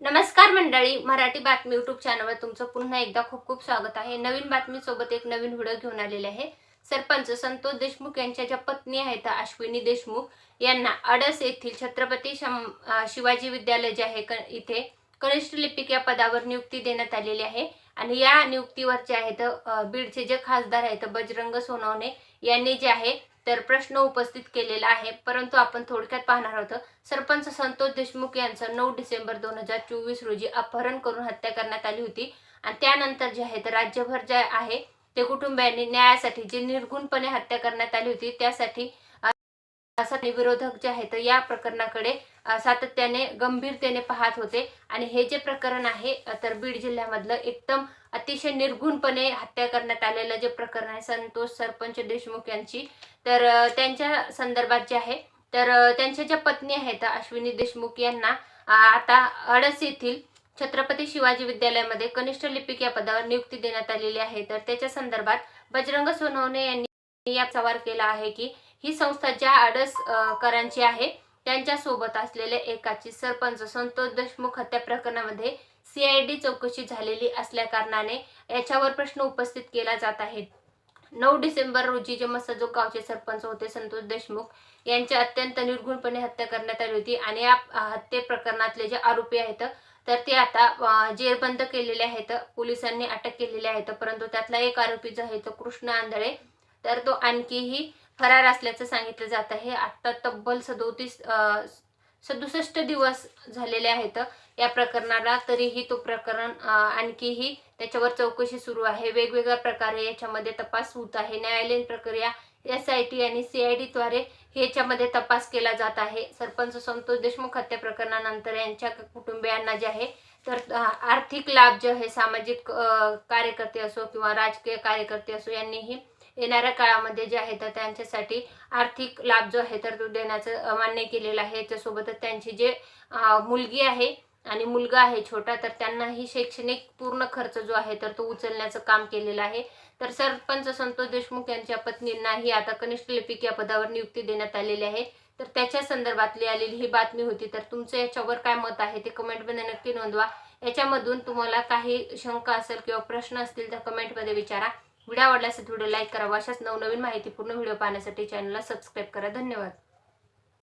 नमस्कार मंडळी मराठी बातमी युट्यूब चॅनलवर तुमचं पुन्हा एकदा खूप खूप स्वागत आहे. नवीन बातमीसोबत एक नवीन व्हिडिओ घेऊन आलेले आहे. सरपंच संतोष देशमुख यांच्या ज्या पत्नी आहेत अश्विनी देशमुख यांना अडस येथील छत्रपती शं- शिवाजी विद्यालय जे आहे क- इथे कनिष्ठ लिपिक या पदावर नियुक्ती देण्यात आलेली आहे. आणि या नियुक्तीवर जे आहेत तर बीडचे जे खासदार आहेत बजरंग सोनवणे यांनी जे आहे तर प्रश्न उपस्थित केलेला आहे. परंतु आपण थोडक्यात पाहणार आहोत सरपंच संतोष देशमुख यांचं नऊ डिसेंबर दोन हजार चोवीस रोजी अपहरण करून हत्या करण्यात आली होती. आणि त्यानंतर जे आहे तर राज्यभर जे आहे ते कुटुंबियांनी न्यायासाठी जे निर्गुणपणे हत्या करण्यात आली होती त्यासाठी अ, असं विरोधक जे आहेत या प्रकरणाकडे सातत्याने गंभीरतेने पाहत होते. आणि हे जे प्रकरण आहे तर बीड जिल्ह्यामधलं एकदम अतिशय निर्गुणपणे हत्या करण्यात आलेलं जे प्रकरण आहे संतोष सरपंच देशमुख यांची तर त्यांच्या संदर्भात जे आहे तर त्यांच्या ज्या पत्नी आहेत अश्विनी देशमुख यांना आता अडस येथील छत्रपती शिवाजी विद्यालयामध्ये कनिष्ठ लिपिक या पदावर नियुक्ती देण्यात आलेली आहे. तर त्याच्या संदर्भात बजरंग सोनवणे यांनी या सवार केला आहे की ही संस्था ज्या आडसकरांची करांची आहे त्यांच्यासोबत असलेले असलेल्या एकाची सरपंच संतोष देशमुख हत्या प्रकरणामध्ये सीआयडी चौकशी झालेली असल्या कारणाने याच्यावर प्रश्न उपस्थित केला जात आहे. नऊ डिसेंबर रोजी जे मसजोग गावचे सरपंच होते संतोष देशमुख यांची अत्यंत निर्घुणपणे हत्या करण्यात आली होती आणि या हत्ये प्रकरणातले जे आरोपी आहेत तर ते आता जेरबंद केलेले आहेत पोलिसांनी अटक केलेली आहेत परंतु त्यातला एक आरोपी जो आहे तो कृष्ण आंधळे तर तो आणखीही फरार असल्याचं सांगितलं जात आहे. आता तब्बल सदोतीस सदुसष्ट दिवस झालेले आहेत या प्रकरणाला. तरीही तो प्रकरण आणखीही त्याच्यावर चौकशी सुरू आहे. वेगवेगळ्या प्रकारे याच्यामध्ये तपास होत आहे. न्यायालयीन प्रक्रिया एस आय टी आणि सी आय डीद्वारे ह्याच्यामध्ये तपास केला जात आहे. सरपंच संतोष देशमुख हत्या प्रकरणानंतर यांच्या कुटुंबियांना जे आहे तर आर्थिक लाभ जे आहे सामाजिक कार्यकर्ते असो किंवा राजकीय कार्यकर्ते असो यांनीही येणाऱ्या काळामध्ये जे आहे तर त्यांच्यासाठी आर्थिक लाभ जो आहे तर तो देण्याचं मान्य केलेलं आहे. याच्यासोबतच त्यांची जे मुलगी आहे आणि मुलगा आहे छोटा तर त्यांनाही शैक्षणिक पूर्ण खर्च जो आहे तर तो उचलण्याचं काम केलेलं आहे. तर सरपंच संतोष देशमुख यांच्या पत्नींनाही आता कनिष्ठ लिपिक या पदावर नियुक्ती देण्यात आलेली आहे. तर त्याच्या संदर्भातली आलेली ही बातमी होती. तर तुमचं याच्यावर काय मत आहे ते कमेंटमध्ये नक्की नोंदवा. याच्यामधून तुम्हाला काही शंका असेल किंवा प्रश्न असतील तर कमेंटमध्ये विचारा. व्हिडिओ आवडल्यास व्हिडिओ लाईक करा. अशाच नवनवीन माहितीपूर्ण व्हिडिओ पाहण्यासाठी चॅनलला सबस्क्राईब करा. धन्यवाद.